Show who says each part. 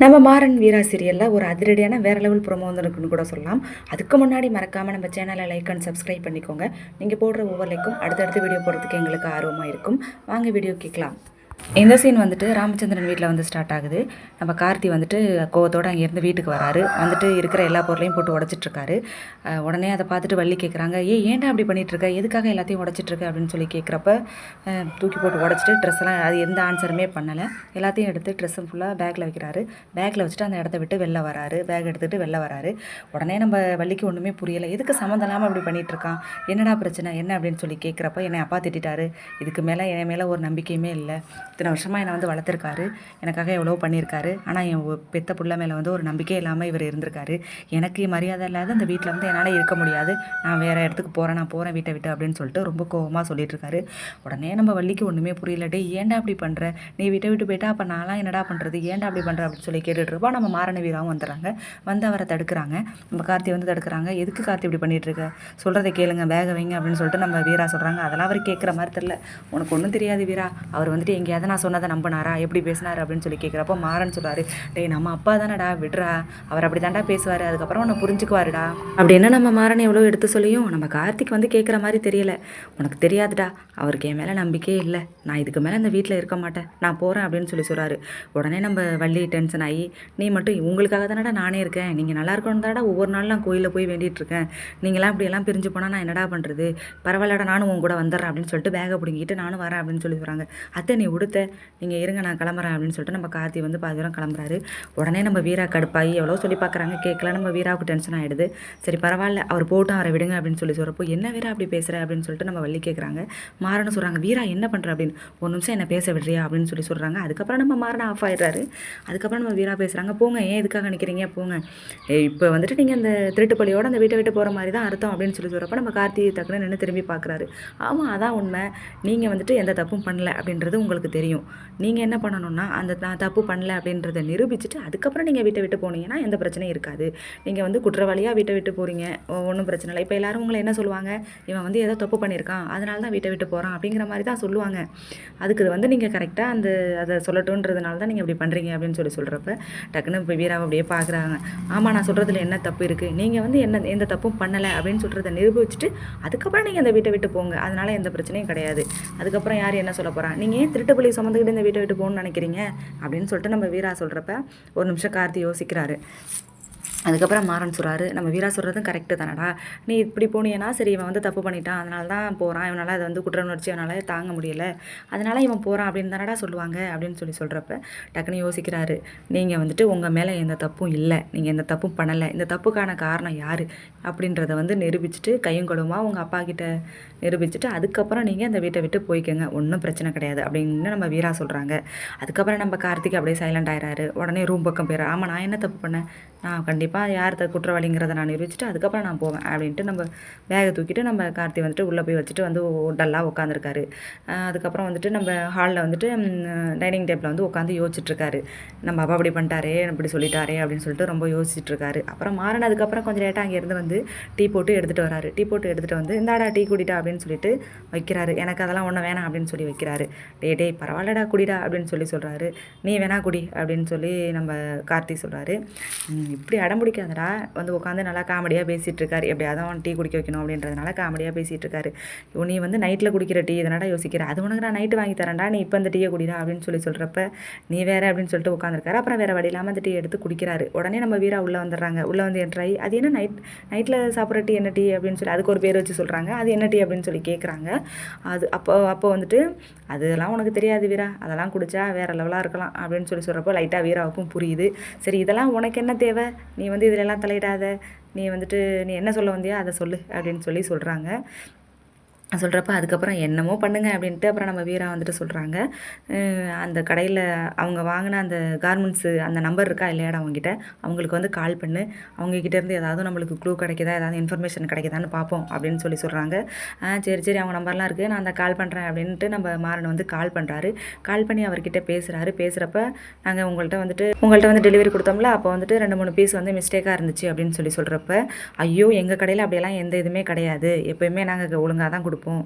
Speaker 1: நம்ம மாறன் வீரா சீரியலில் ஒரு அதிரடியான வேற லெவல் ப்ரொமோ வந்துருக்குன்னு கூட சொல்லலாம். அதுக்கு முன்னாடி மறக்காமல் நம்ம சேனலை லைக் அண்ட் சப்ஸ்கிரைப் பண்ணிக்கோங்க. நீங்கள் போடுற ஒவ்வொரு லைக்கும் அடுத்தடுத்த வீடியோ போடுறதுக்கு எங்களுக்கு ஆர்வமாக இருக்கும். வாங்க வீடியோ கேட்கலாம். இந்த சீன் வந்துட்டு ராமச்சந்திரன் வீட்டில் வந்து ஸ்டார்ட் ஆகுது. நம்ம கார்த்தி வந்துட்டு கோவத்தோடு அங்கேருந்து வீட்டுக்கு வராரு. வந்துட்டு இருக்கிற எல்லா பொருளையும் போட்டு உடச்சிட்ருக்காரு. உடனே அதை பார்த்துட்டு வள்ளி கேட்குறாங்க ஏ ஏன்டா அப்படி பண்ணிகிட்ருக்க எதுக்காக எல்லாத்தையும் உடச்சிட்ருக்க? அப்படின்னு சொல்லி கேட்குறப்ப தூக்கி போட்டு உடச்சிட்டு ட்ரெஸ்லாம் அது எந்த ஆன்சருமே பண்ணலை. எல்லாத்தையும் எடுத்து ட்ரெஸ்ஸும் ஃபுல்லாக பேக்கில் வைக்கிறாரு. பேக்கில் வச்சுட்டு அந்த இடத்த விட்டு வெளில வராரு. பேக் எடுத்துகிட்டு வெளில வராரு. உடனே நம்ம வள்ளிக்கு ஒன்றுமே புரியலை. எதுக்கு சம்மந்தம் இல்லாமல் அப்படி பண்ணிகிட்ருக்கான் இருக்கான் என்னடா பிரச்சனை? என்ன? அப்படின்னு சொல்லி கேட்குறப்ப என்னை அப்பா திட்டிட்டாரு. இதுக்கு மேலே என் மேலே ஒரு நம்பிக்கையுமே இல்லை. இத்தனை வருஷமாக என்னை வந்து வளர்த்துருக்காரு. எனக்காக எவ்வளோ பண்ணியிருக்காரு. ஆனால் என் பெத்த புள்ள மேலே வந்து ஒரு நம்பிக்கை இல்லாமல் இவர் இருந்திருக்காரு. எனக்கு மரியாதை இல்லாத அந்த வீட்டில் வந்து என்னால் இருக்க முடியாது. நான் வேறு இடத்துக்கு போகிறேன் நான் போகிறேன் வீட்டை விட்டு அப்படின்னு சொல்லிட்டு ரொம்ப கோவமாக சொல்லிட்டுருக்காரு. உடனே நம்ம வள்ளிக்கு ஒன்றுமே புரியலடே ஏன்டா அப்படி பண்ணுற நீ வீட்டை விட்டு போயிட்டா அப்போ நான்லாம் என்னடா பண்ணுறது ஏன்டா அப்படி பண்ணுற அப்படின்னு சொல்லி கேட்டுட்டு இருப்போம். நம்ம மாரண வீராவும் வந்துடுறாங்க. வந்து அவரை தடுக்கிறாங்க. நம்ம கார்த்தி வந்து தடுக்கிறாங்க. எதுக்கு கார்த்தி இப்படி பண்ணிகிட்டு இருக்க? சொல்கிறத கேளுங்க பேக வைங்க அப்படின்னு சொல்லிட்டு நம்ம வீரா சொல்கிறாங்க அதெல்லாம் அவர் கேட்குற மாதிரி தெரில உனக்கு ஒன்றும் தெரியாது வீரா. அவர் வந்துட்டு எதை நான் சொன்னதை நம்பினாரா? எப்படி பேசினார்? அப்படின்னு சொல்லி கேட்குறப்போ மாறன் சொல்கிறாரு டேய் நம்ம அப்பா தானடா விடுறா. அவர் அப்படி தாண்டா பேசுவார். அதுக்கப்புறம் உன்னை புரிஞ்சுக்குவாருடா. அப்படின்னு நம்ம மாறன் எவ்வளோ எடுத்து சொல்லியும் நம்ம கார்த்திக் வந்து கேட்குற மாதிரி தெரியல. உனக்கு தெரியாதுடா. அவருக்கு என் மேலே நம்பிக்கையே இல்லை. நான் இதுக்கு மேலே இந்த வீட்டில் இருக்க மாட்டேன். நான் போகிறேன் அப்படின்னு சொல்லி சொல்கிறாரு உடனே நம்ம வள்ளி டென்ஷன் ஆகி நீ மட்டும் உங்களுக்காக தானடா நானே இருக்கேன். நீங்கள் நல்லா இருக்கணும் தானடா ஒவ்வொரு நாளும் நான் கோயிலில் போய் வேண்டிட்டு இருக்கேன். நீங்களாம் இப்படியெல்லாம் பிரிஞ்சு போனால் நான் என்னடா பண்ணுறது பரவாயில்லடா நானும் உன் கூட வந்துடுறேன். அப்படின்னு சொல்லிட்டு பேகை பிடிங்கிட்டு நானும் வரேன் அப்படின்னு சொல்லி சொல்கிறாங்க அத்தை நீ விடு. உடுத்த நீங்கள் இருங்க நான் கிளம்புறேன் அப்படின்னு சொல்லிட்டு நம்ம கார்த்தி வந்து பாதி தூரம் கிளம்புறாரு. உடனே நம்ம வீரா கடுப்பாகி எவ்வளோ சொல்லி பார்க்குறாங்க கேட்கல. நம்ம வீராவுக்கு டென்ஷன் ஆகிடுது சரி பரவாயில்ல அவர் போட்டும் அவரை விடுங்க அப்படின்னு சொல்லி சொல்கிறப்போ என்ன வீரா அப்படி பேசுகிற அப்படின்னு சொல்லிட்டு நம்ம வள்ளி கேட்குறாங்க. மாறன்னு சொல்கிறாங்க வீரா என்ன பண்ணுற அப்படின்னு ஒரு நிமிஷம் என்ன பேச விடுறியா? அப்படின்னு சொல்லி சொல்கிறாங்க அதுக்கப்புறம் நம்ம மாறன ஆஃப் ஆகிடுறாரு அதுக்கப்புறம் நம்ம வீரா பேசுகிறாங்க போங்க ஏன் எதுக்காக நிற்கிறீங்க போங்க. இப்போ வந்துட்டு நீங்கள் அந்த திருட்டு பள்ளியோட அந்த வீட்டை விட்டு போகிற மாதிரி தான் அர்த்தம் அப்படின்னு சொல்லி சொல்கிறப்ப நம்ம கார்த்தி டக்குன்னு நின்று திரும்பி பார்க்குறாரு. ஆமாம் அதான் உண்மை. நீங்கள் வந்துட்டு எந்த தப்பும் பண்ணல அப்படின்றது உங்களுக்கு தெரியும். நீங்கள் என்ன பண்ணணும்னா அந்த நான் தப்பு பண்ணல அப்படின்றத நிரூபிச்சுட்டு அதுக்கப்புறம் நீங்கள் வீட்டை விட்டு போனீங்கன்னா எந்த பிரச்சனையும் இருக்காது. நீங்கள் வந்து குற்றவாளியாக வீட்டை விட்டு போகிறீங்க ஒன்றும் பிரச்சனை இல்லை. இப்போ எல்லாரும் உங்களை என்ன சொல்லுவாங்க? இவன் வந்து ஏதோ தப்பு பண்ணியிருக்கான் அதனால தான் வீட்டை விட்டு போகிறான் அப்படிங்கிற மாதிரி தான் சொல்லுவாங்க. அதுக்கு வந்து நீங்கள் கரெக்டாக அந்த அதை சொல்லட்டுன்றதுனால தான் நீங்கள் இப்படி பண்ணுறீங்க அப்படின்னு சொல்லி சொல்கிறப்ப டக்குன்னு இப்போ வீராவை அப்படியே பார்க்குறாங்க ஆமாம் நான் சொல்கிறதுல என்ன தப்பு இருக்குது நீங்கள் வந்து என்ன எந்த தப்பும் பண்ணலை அப்படின்னு சொல்கிறத நிரூபிச்சுட்டு அதுக்கப்புறம் நீங்கள் அந்த வீட்டை விட்டு போங்க. அதனால் எந்த பிரச்சனையும் கிடையாது. அதுக்கப்புறம் யார் என்ன சொல்ல போகிறான் நீங்கள் ஏன் திருட்டு திருட்டுப்பள்ளி சுமந்துக்கிட்டு இந்த வீட்டை விட்டு போகணும்னு நினைக்கிறீங்க அப்படின்னு சொல்லிட்டு நம்ம வீரா சொல்கிறப்ப ஒரு நிமிஷம் கார்த்தி யோசிக்கிறாரு. அதுக்கப்புறம் மாறன் சொல்கிறாரு நம்ம வீரா சொல்கிறதும் கரெக்டு தானடா. நீ இப்படி போனீங்கன்னா சரி இவன் வந்து தப்பு பண்ணிட்டான் அதனால தான் போகிறான் இவனால் அதை வந்து குற்ற உணர்ச்சி அவனால் தாங்க முடியல. அதனால் இவன் போகிறான் அப்படின்னு தானடா சொல்லுவாங்க அப்படின்னு சொல்லி சொல்கிறப்ப டக்குன்னு யோசிக்கிறாரு நீங்கள் வந்துட்டு உங்கள் மேலே எந்த தப்பும் இல்லை நீங்கள் எந்த தப்பும் பண்ணலை இந்த தப்புக்கான காரணம் யார்? அப்படின்றத வந்து நிரூபிச்சுட்டு கையும் கொடுமா உங்கள் அப்பா கிட்ட நிரூபிச்சுட்டு அதுக்கப்புறம் நீங்கள் அந்த வீட்டை விட்டு போய்க்கோங்க ஒன்றும் பிரச்சனை கிடையாது அப்படின்னு நம்ம வீரா சொல்கிறாங்க அதுக்கப்புறம் நம்ம கார்த்திக் அப்படியே சைலண்ட் ஆயிடுறாரு உடனே ரூம் பக்கம் போயிடுறாரு ஆமாம் நான் என்ன தப்பு பண்ணேன்? நான் கண்டிப்பாக யார் த குற்றவாளிங்கிறத நான் நிரூபிச்சுட்டு அதுக்கப்புறம் நான் போவேன் அப்படின்ட்டு நம்ம பேகை தூக்கிட்டு நம்ம கார்த்தி வந்துட்டு உள்ளே போய் வச்சுட்டு வந்து டல்லாக உட்காந்துருக்காரு அதுக்கப்புறம் வந்துட்டு நம்ம ஹாலில் வந்துட்டு டைனிங் டேபிளில் வந்து உட்காந்து யோசிச்சுட்ருக்காரு. நம்ம அப்பா அப்படி பண்ணிட்டாரே இப்படி சொல்லிட்டாரே அப்படின்னு சொல்லிட்டு ரொம்ப யோசிச்சுட்ருக்காரு. அப்புறம் மாறினதுக்கப்புறம் கொஞ்சம் லேட்டாக அங்கேருந்து வந்து டீ போட்டு எடுத்துகிட்டு வராரு. டீ போட்டு எடுத்துகிட்டு வந்து இந்தாடா டீ குடிடா அப்படின்னு சொல்லிட்டு வைக்கிறாரு. எனக்கு அதெல்லாம் ஒன்றும் வேணாம் அப்படின்னு சொல்லி வைக்கிறாரு. டே டேய் பரவாயில்லடா குடிடா அப்படின்னு சொல்லி சொல்கிறாரு நீ வேணா குடி அப்படின்னு சொல்லி நம்ம கார்த்தி சொல்கிறாரு இப்படி அடம் பிடிக்காதடா வந்து உட்காந்து நல்லா காமெடியாக பேசிகிட்டு இருக்காரு எப்படியாவது அவன் டீ குடிக்க வைக்கணும் அப்படின்றதுனால காமெடியாக பேசிகிட்டு இருக்காரு நீ வந்து நைட்டில் குடிக்கிற டீ இதனடா யோசிக்கிற. அது உனக்கு நான் நைட்டு வாங்கி தரேன்டா. நீ இப்போ இந்த டீயை குடிடா அப்படின்னு சொல்லி சொல்கிறப்ப நீ வேறு அப்படின்னு சொல்லிட்டு உட்காந்துருக்காரு அப்புறம் வேறு வழி இல்லாமல் அந்த டீ எடுத்து குடிக்கிறாரு. உடனே நம்ம வீரா உள்ளே வந்துடுறாங்க. உள்ளே வந்து என்ட்ராயி அது என்ன நைட் நைட்டில் சாப்பிட்ற டீ என்ன டீ? அப்படின்னு சொல்லி அதுக்கு ஒரு பேர் வச்சு சொல்கிறாங்க அது என்ன டீ? அப்படின்னு சொல்லி கேட்குறாங்க அது அப்போ அப்போ வந்துட்டு அதெல்லாம் உனக்கு தெரியாது வீரா. அதெல்லாம் குடிச்சா வேற லெவலாக இருக்கலாம். அப்படின்னு சொல்லி சொல்கிறப்போ லைட்டாக வீராவுக்கும் புரியுது. சரி இதெல்லாம் உனக்கு என்ன தேவை? நீ நீ வந்து இதிலெல்லாம் தலையிடாத. நீ வந்துட்டு நீ என்ன சொல்ல வந்தியோ அதை சொல்லு அப்படின்னு சொல்லி சொல்கிறாங்க சொல்கிறப்ப அதுக்கப்புறம் என்னமோ பண்ணுங்க அப்படின்ட்டு அப்புறம் நம்ம வீரா வந்துட்டு சொல்கிறாங்க அந்த கடையில் அவங்க வாங்கின அந்த கார்மெண்ட்ஸு அந்த நம்பர் இருக்கா இல்லையாடா அவங்ககிட்ட அவங்களுக்கு வந்து கால் பண்ணு. அவங்கக்கிட்டேருந்து ஏதாவது நம்மளுக்கு க்ளூ கிடைக்குதா? ஏதாவது இன்ஃபர்மேஷன் கிடைக்குதான்னு பார்ப்போம் அப்படின்னு சொல்லி சொல்கிறாங்க ஆ சரி சரி அவங்க நம்பர்லாம் இருக்குது நான் அந்த கால் பண்ணுறேன் அப்படின்ட்டு நம்ம மாறன் வந்து கால் பண்ணுறாரு கால் பண்ணி அவர்கிட்ட பேசுகிறாரு பேசுகிறப்ப நாங்கள் உங்கள்கிட்ட வந்துட்டு உங்கள்கிட்ட வந்து டெலிவரி கொடுத்தோம்ல அப்போ வந்துட்டு ரெண்டு மூணு பீஸ் வந்து மிஸ்டேக்காக இருந்துச்சு அப்படின்னு சொல்லி சொல்கிறப்ப ஐயோ எங்கள் கடையில் அப்படியெல்லாம் எந்த இதுவுமே கிடையாது. எப்போயுமே நாங்கள் ஒழுங்காக தான் கொடுப்போம் கொடுப்போம்.